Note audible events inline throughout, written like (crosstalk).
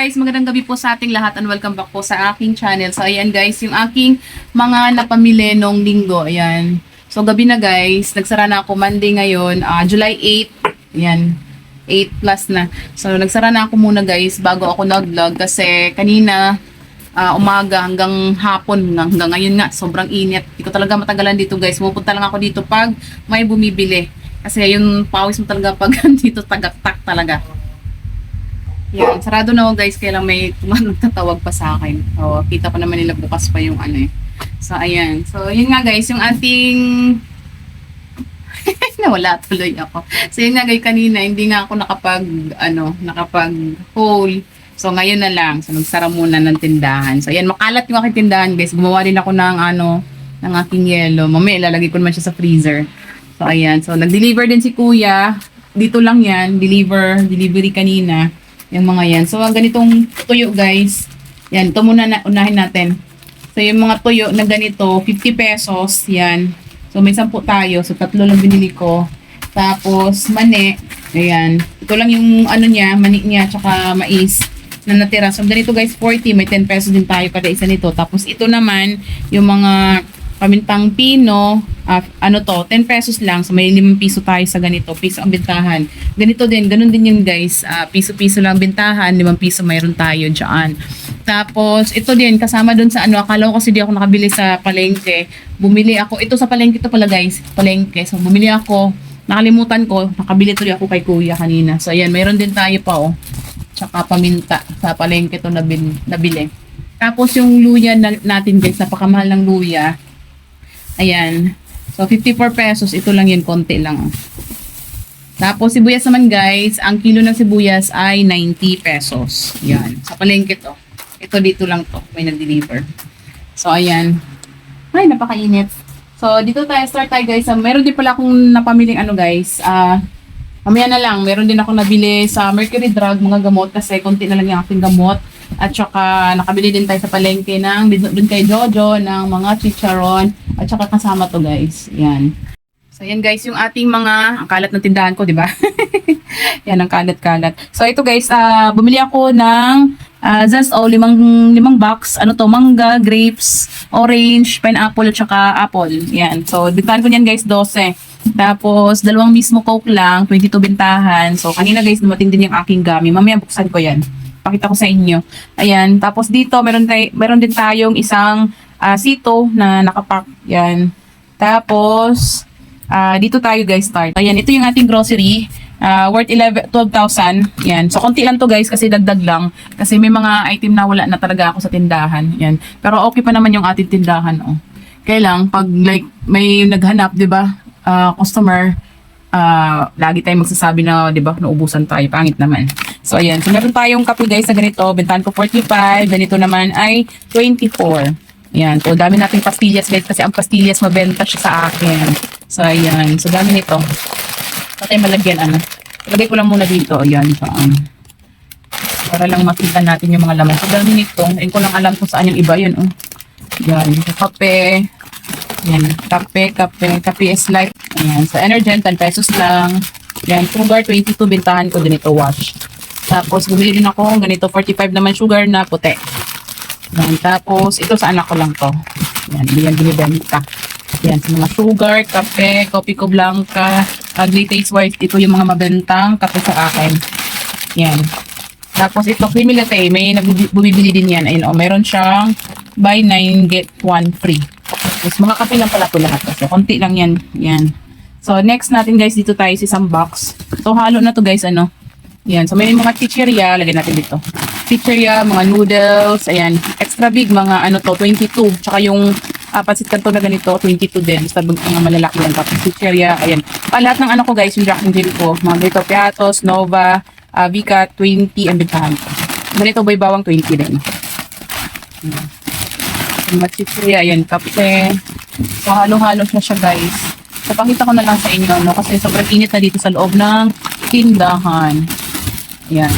guys, magandang gabi po sa ating lahat and welcome back po sa aking channel. So ayan guys, yung aking mga napamili nung linggo, ayan. So gabi na guys, nagsara na ako Monday ngayon, ah, July 8, ayan. 8 plus na. So nagsara na ako muna guys bago ako nag-vlog kasi kanina ah, umaga hanggang hapon hanggang ngayon nga sobrang init. Hindi ko talaga matagalan dito guys. Pupunta lang ako dito pag may bumibili. Kasi yung pawis mo talaga pag (laughs) dito tagaktak talaga. Yan, sarado na ako guys, kaya lang may (laughs) nagtatawag pa sa akin. O, kita pa naman nila bukas pa yung ano eh. So, ayan. So, yun nga guys, yung ating... (laughs) Nawala tuloy ako. So, yun nga guys, kanina, hindi nga ako nakapag, ano, nakapag haul. So, ngayon na lang. So, nagsara muna ng tindahan. So, ayan, makalat yung aking tindahan guys. Gumawa din ako ng, ano, ng aking yelo. Mamaya, ilalagay ko naman siya sa freezer. So, ayan. So, nag-deliver din si kuya. Dito lang yan. Deliver, delivery kanina. Yung mga yan. So, ang ganitong tuyo, guys. Yan, ito muna na, unahin natin. So, yung mga tuyo na ganito, 50 pesos. Yan. So, may 10 tayo. So, tatlo lang binili ko. Tapos, mani. Ayan. Ito lang yung ano niya, mani niya, tsaka mais na natira. So, ganito guys, 40. May 10 pesos din tayo kada isa nito. Tapos, ito naman, yung mga pamintang pino, ah, ano to, 10 pesos lang. So, may 5 piso tayo sa ganito. Piso ang bintahan. Ganito din, ganun din yun guys. Ah, piso-piso lang bintahan, 5 piso mayroon tayo dyan. Tapos, ito din, kasama dun sa ano, akala ko kasi di ako nakabili sa palengke. Bumili ako, ito sa palengke to pala guys, palengke. So, bumili ako, nakalimutan ko, nakabili tuloy ako kay kuya kanina. So, ayan, mayroon din tayo pa oh. Tsaka paminta sa palengke to nabil, nabili. Tapos, yung luya na, natin guys, napakamahal ng luya. Ayan. So, 54 pesos. Ito lang yun. Konti lang. Tapos, sibuyas naman guys. Ang kilo ng sibuyas ay 90 pesos. Yan. Sa palengke to. Ito dito lang to. May nag-deliver. So, ayan. Ay, napakainit. So, dito tayo. Start tayo guys. So, meron din pala akong napamiling ano guys. Ah, mamaya na lang. Meron din ako nabili sa Mercury Drug mga gamot kasi konti na lang yung aking gamot. At saka nakabili din tayo sa palengke ng dun kay Jojo ng mga chicharon at saka kasama to guys. Yan. So yan guys yung ating mga ang kalat ng tindahan ko, di ba? (laughs) yan ang kalat-kalat. So ito guys, ah bumili ako ng uh, Zest O, limang, limang box. Ano to? Mangga, grapes, orange, pineapple, at saka apple. Yan. So, bintahan ko niyan guys, 12. Tapos, dalawang mismo coke lang, 22 bintahan. So, kanina guys, dumating din yung aking gami. Mamaya buksan ko yan. Pakita ko sa inyo. Ayan. Tapos dito, meron, tay meron din tayong isang ah, sito na nakapack. Yan. Tapos, ah, dito tayo guys start. Ayan, ito yung ating grocery. Ah, worth 11, 12,000. Yan. So, konti lang to guys kasi dagdag lang. Kasi may mga item na wala na talaga ako sa tindahan. Yan. Pero okay pa naman yung ating tindahan. Oh. Kaya pag like may naghanap, di ba, ah, customer, ah, lagi tayong magsasabi na, di ba, naubusan tayo. Pangit naman. So, ayan. So, meron tayong kape guys na ganito. Bentahan ko 45. Ganito naman ay 24. Ayan. So, dami nating pastillas guys kasi ang pastillas mabenta siya sa akin. So, ayan. So, dami nito. Patay malagyan, ano. Lagay ko lang muna dito. Ayan. So, um, para lang makita natin yung mga laman. So, dami nito. Hindi ko lang alam kung saan yung iba. Yun, oh. Ayan. So, kape. Ayan. Kape, kape. Kape is like. Ayan. So, Energen, 10 pesos lang. Ayan. Sugar, 22. Bintahan ko din ito. Wash. Tapos, bumili din ako. Ganito, 45 naman sugar na puti. Ayan. Tapos, ito sa anak ko lang to. Ayan. Hindi yan binibenta. Ayan. Sa mga sugar, kape, kopi ko blanca, ugly taste white. Ito yung mga mabentang kape sa akin. Ayan. Tapos ito, creamy latte. May bumibili din yan. Ayun, oh, meron siyang buy 9, get 1 free. Tapos mga kape lang pala ito lahat. Kasi konti lang yan. Yan. So, next natin guys, dito tayo sa isang box. So, halo na to guys, ano. Yan. So, may mga chicheria. Lagyan natin dito. Chicheria, mga noodles. Ayan. Extra big, mga ano to, 22. Tsaka yung uh, pansit kanto na ganito, 22 din. Basta mga malalaki yan. Tapos chicheria. Ayan. Pa, lahat ng ano ko guys, yung Jack and Jill ko. Mga ganito, Piatos, Nova, uh, Vika, 20 ang bintahan ko. Ganito, boy bawang 20 din. Ayan. Yung mga chicheria, ayan, kape. So, halo-halo siya siya guys. So, pakita ko na lang sa inyo, no? Kasi sobrang init na dito sa loob ng tindahan. Yun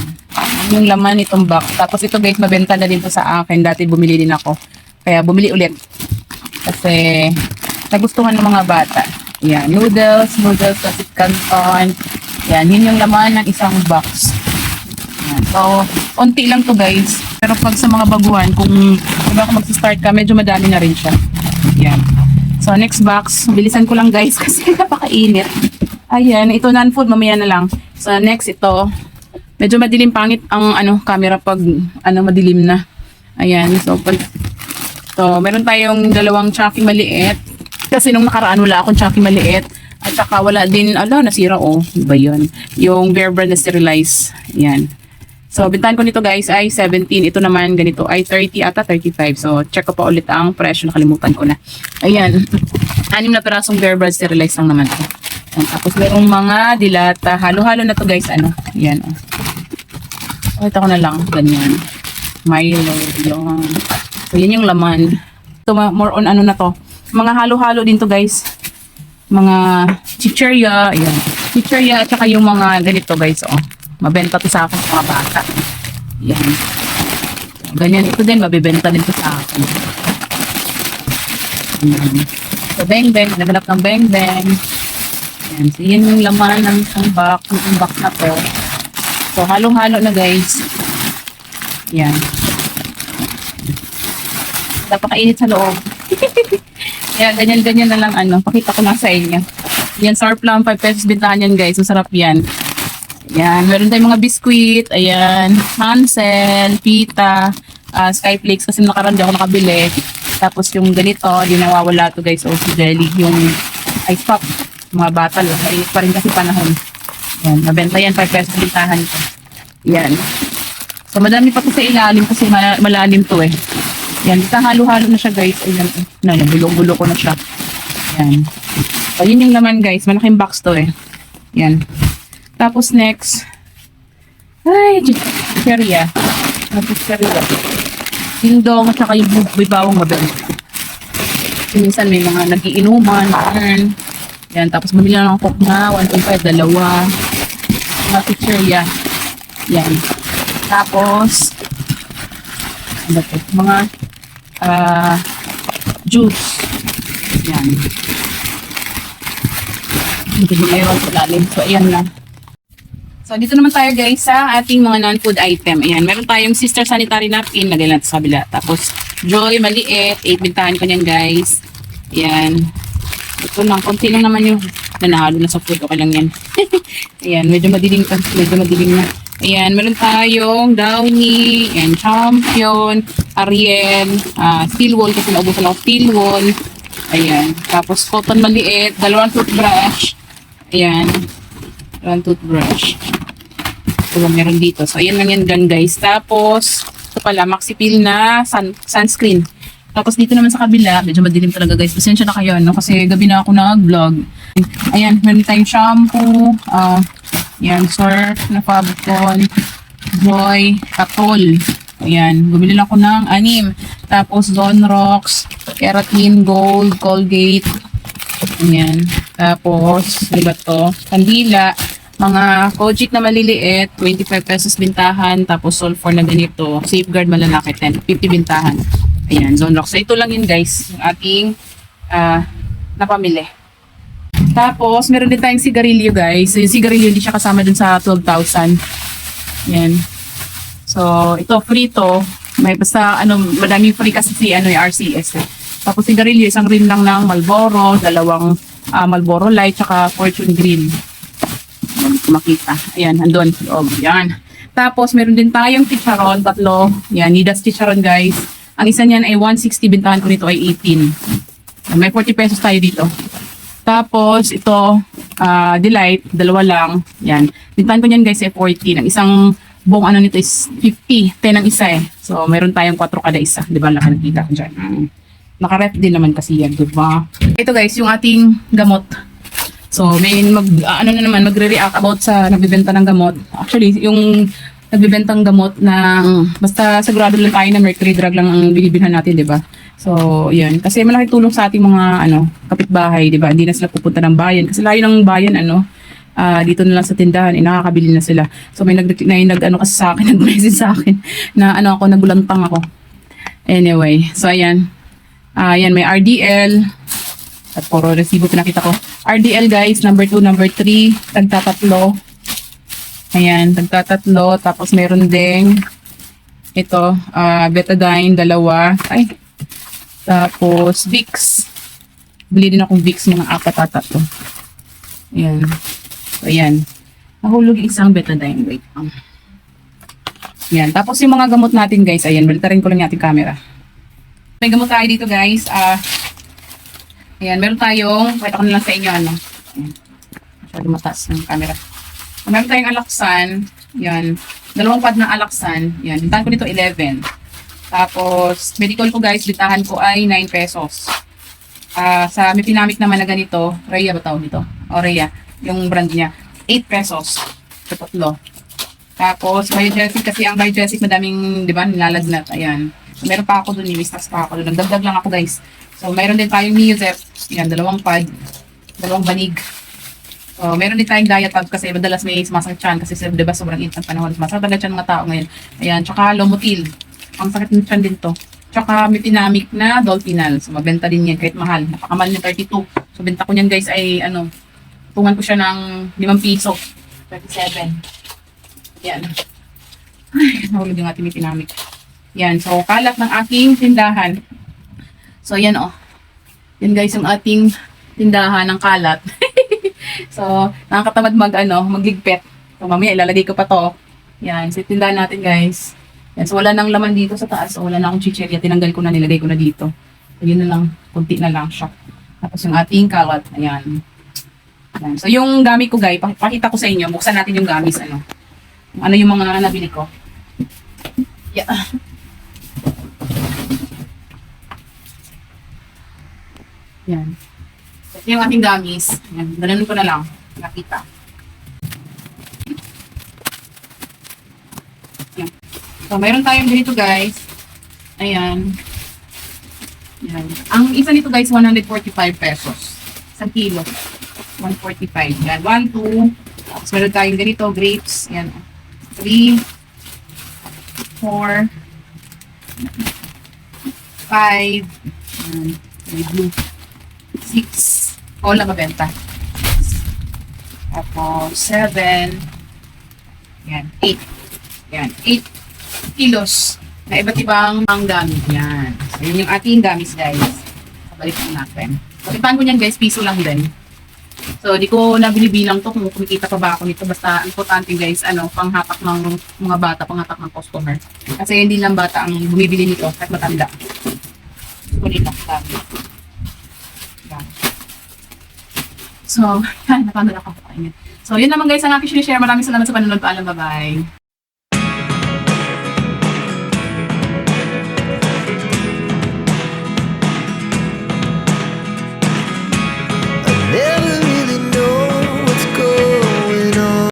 Yung laman nitong box. Tapos ito guys, mabenta na din to sa akin. Dati bumili din ako. Kaya bumili ulit. Kasi nagustuhan ng mga bata. Ayan. Noodles, noodles, kasi canton. Ayan. Yun yung laman ng isang box. Yan. So, onti lang to guys. Pero pag sa mga baguhan, kung diba kung mag-start ka, medyo madami na rin siya. Yan. So, next box. Bilisan ko lang guys (laughs) kasi napakainit. Ayan, ito non-food, mamaya na lang. So, next ito. Medyo madilim pangit ang ano camera pag ano madilim na. Ayan, so pag So, meron tayong dalawang chucky maliit. Kasi nung nakaraan wala akong chucky maliit. At saka wala din, ala, nasira oh. Iba yun. Yung Bear Brand na sterilize. Yan. So, bintahan ko nito guys ay 17. Ito naman ganito ay 30 ata 35. So, check ko pa ulit ang presyo. Nakalimutan ko na. Ayan. (laughs) Anim na pirasong Bear Brand sterilize lang naman. Ayan. Tapos merong mga dilata. Halo-halo na to guys. Ano? Yan. Oh. Pakita ko na lang. Ganyan. Milo. Yung So, yun yung laman. So, more on ano na to. Mga halo-halo din to, guys. Mga chicherya. Ayan. Chicherya at saka yung mga ganito, guys. Oh. Mabenta to sa akin sa mga bata. Yan. Ganyan. Ito din, mabibenta din to sa akin. Ayan. So, beng-beng. Naganap ng beng-beng. Ayan. So, yun yung laman ng box. Yung box na to. So, halong-halo na, guys. Yan. Napakainit sa loob. (laughs) Kaya ganyan-ganyan na lang ano. Pakita ko na sa inyo. Yan, sour plum, 5 pesos bintahan yan guys. Masarap yan. Yan, meron tayong mga biskuit. Ayan, Hansel, Pita, uh, Skyflakes kasi nakaraan di ako nakabili. Tapos yung ganito, di nawawala to guys. O si Jelly, yung ice pop. Mga lang. Mainit pa rin kasi panahon. Yan, nabenta yan. 5 pesos bintahan ko. Yan. So, madami pa to sa ilalim kasi ma- malalim to eh. Yan, basta halo-halo na siya guys. Ayan, na, nabulong-bulo ko na siya. Yan. So, yun yung laman guys. Malaking box to eh. Yan. Tapos next. Ay, chicheria. Tapos chicheria. Dingdong at saka yung bibawang mabel. Minsan may mga nagiinuman, turn. Yan, tapos bumili lang ng coke na 1.5, dalawa. Mga chicheria. Yan. Tapos, ano to? Mga ah juice. Yan. Hindi ko mayroon sa lalim. So, ayan lang. So, dito naman tayo guys sa ating mga non-food item. Ayan, meron tayong sister sanitary napkin. Lagay natin sa kabila. Tapos, joy, maliit. 8 bintahan ko niyan guys. Ayan. Ito lang, konti lang naman yung nanalo na sa food. Okay lang yan. (laughs) Ayan, medyo madilim ka. Medyo madilim na. Ayan, meron tayong Downy, and Champion, Ariel, uh, Steel Wool kasi naubusan ako Steel Wool. Ayan, tapos cotton maliit, dalawang toothbrush. Ayan, dalawang toothbrush. Ito lang meron dito. So, ayan lang yan gan guys. Tapos, ito pala, Maxipil na sun, sunscreen. Tapos dito naman sa kabila, medyo madilim talaga guys. Pasensya na kayo, no? Kasi gabi na ako nag-vlog. Ayan, meron tayong shampoo, ah, yan, surf na Fabcon, Joy, Katol. Ayan, bumili lang ako ng anim. Tapos Don Rocks, Keratin Gold, Colgate. Ayan. Tapos, ano ba to? Kandila. Mga Kojic na maliliit, 25 pesos bintahan. Tapos sulfur na ganito. Safeguard malalaki, 10, 50 bintahan. Ayan, Zone Rocks. So, ito lang yun guys. Yung ating ah, napamili. Tapos, meron din tayong sigarilyo, guys. So, yung sigarilyo, hindi siya kasama dun sa 12,000. Yan. So, ito, free to. May basta, ano, madaming free kasi si, ano, yung RCS. Eh. Tapos, sigarilyo, isang rin lang ng Malboro, dalawang ah, Malboro Light, tsaka Fortune Green. Makita. Ayan, andun. Loob. Yan. Tapos, meron din tayong chicharon, tatlo. Yan, Nidas chicharon, guys. Ang isa niyan ay 160, bintahan ko nito ay 18. May 40 pesos tayo dito. Tapos, ito, ah, Delight, dalawa lang. Yan. Bintahan ko niyan guys ay 40. Ang isang buong ano nito is 50. 10 ang isa eh. So, meron tayong 4 kada isa. Di ba? Laki nakita ko dyan. Mm. Naka-rep din naman kasi yan, di ba? Ito guys, yung ating gamot. So, may mag, ah, ano na naman, magre-react about sa nagbibenta ng gamot. Actually, yung nagbibentang gamot na basta sigurado lang tayo na mercury drug lang ang binibilhan natin, di ba? So, yun. Kasi malaki tulong sa ating mga ano, kapitbahay, di ba? Hindi na sila pupunta ng bayan. Kasi layo ng bayan, ano, ah, dito na lang sa tindahan, eh, nakakabili na sila. So, may nag, may nag ano kasi sa akin, (laughs) nag-message sa akin na ano ako, nagulantang ako. Anyway, so ayan. Ah, yan, may RDL. At puro resibo pinakita ko. RDL guys, number 2, number 3, tagtatatlo. Ayan, tagtatatlo. Tapos meron ding ito, ah betadine, dalawa. Ay, tapos Vicks. Bili din akong Vicks mga apat ata to. Ayan. So, ayan. Nahulog isang betadine. Wait lang. Ayan. Tapos yung mga gamot natin guys, ayan, balitarin ko lang yung ating camera. May gamot tayo dito guys. Ah, ayan, meron tayong, pakita ko na lang sa inyo ano. Ayan. Masyado mataas ng camera. Meron tayong alaksan. Yan. Dalawang pad ng alaksan. Yan. Bintahan ko dito 11. Tapos, medical ko guys, bitahan ko ay 9 pesos. Ah, sa may pinamik naman na ganito, Rhea ba tawag nito? O Rhea, yung brand niya. 8 pesos. Sa tatlo. Tapos, biogesic kasi ang biogesic madaming, di ba, nilalagnat. Ayan. So, meron pa ako dun, nilistas pa ako dun. Nagdagdag lang ako guys. So, meron din tayong Neozep. Yan, dalawang pad. Dalawang banig. So, meron din tayong diet pad kasi madalas may sumasakit tiyan kasi sa, di ba, sobrang init ng panahon. Sumasakit tiyan ng mga tao ngayon. Ayan, tsaka Lomotil. Ang sakit ng tiyan din to. Tsaka may pinamik na Dolphinal. So, mabenta din yan kahit mahal. Napakamahal niya 32. So, benta ko niyan guys ay, ano, tungan ko siya ng 5 piso. 37. Yan. Ay, nahulog yung ating may pinamik. Yan. So, kalat ng aking tindahan. So, yan oh. Yan guys, yung ating tindahan ng kalat. (laughs) so, nakakatamad mag, ano, magligpet. So, mamaya ilalagay ko pa to. Yan. So, tindahan natin guys. Yan. So, wala nang laman dito sa taas. So, wala na akong chicherya. Tinanggal ko na, nilagay ko na dito. So, yun na lang. Kunti na lang siya. Tapos yung ating kalat. Ayan. Ayan. So, yung gamit ko guys, pak- pakita ko sa inyo. Buksan natin yung gamis, ano. Ano yung mga nabili ko. Yeah. Yan. Ito yung ating gamis. Yan. Ganun ko na lang. Nakita. Yan. So, mayroon tayong ganito guys. Ayan. Yan. Ang isa nito guys, 145 pesos. Isang kilo. 145. Yan. 1, 2. Tapos meron tayong ganito, grapes. Yan. 3, 4, 5, yan. May blue. 6, all na mabenta. Tapos 7, yan, 8. Yan, 8 kilos na iba't ibang ang gamit. Yan. So, yun yung ating gamis, guys. Balik lang natin. Ipan ko niyan, guys, piso lang din. So, di ko na binibilang to kung kumikita pa ba ako nito. Basta, importante guys, ano, panghatak ng mga bata, panghatak ng customer. Kasi hindi lang bata ang bumibili nito, at matanda. Kunin lang, dami. Yan. So, (laughs) yan, napagod ako. Ayun. So, yun naman guys ang aking share. Maraming salamat sa panonood. Paalam, bye-bye.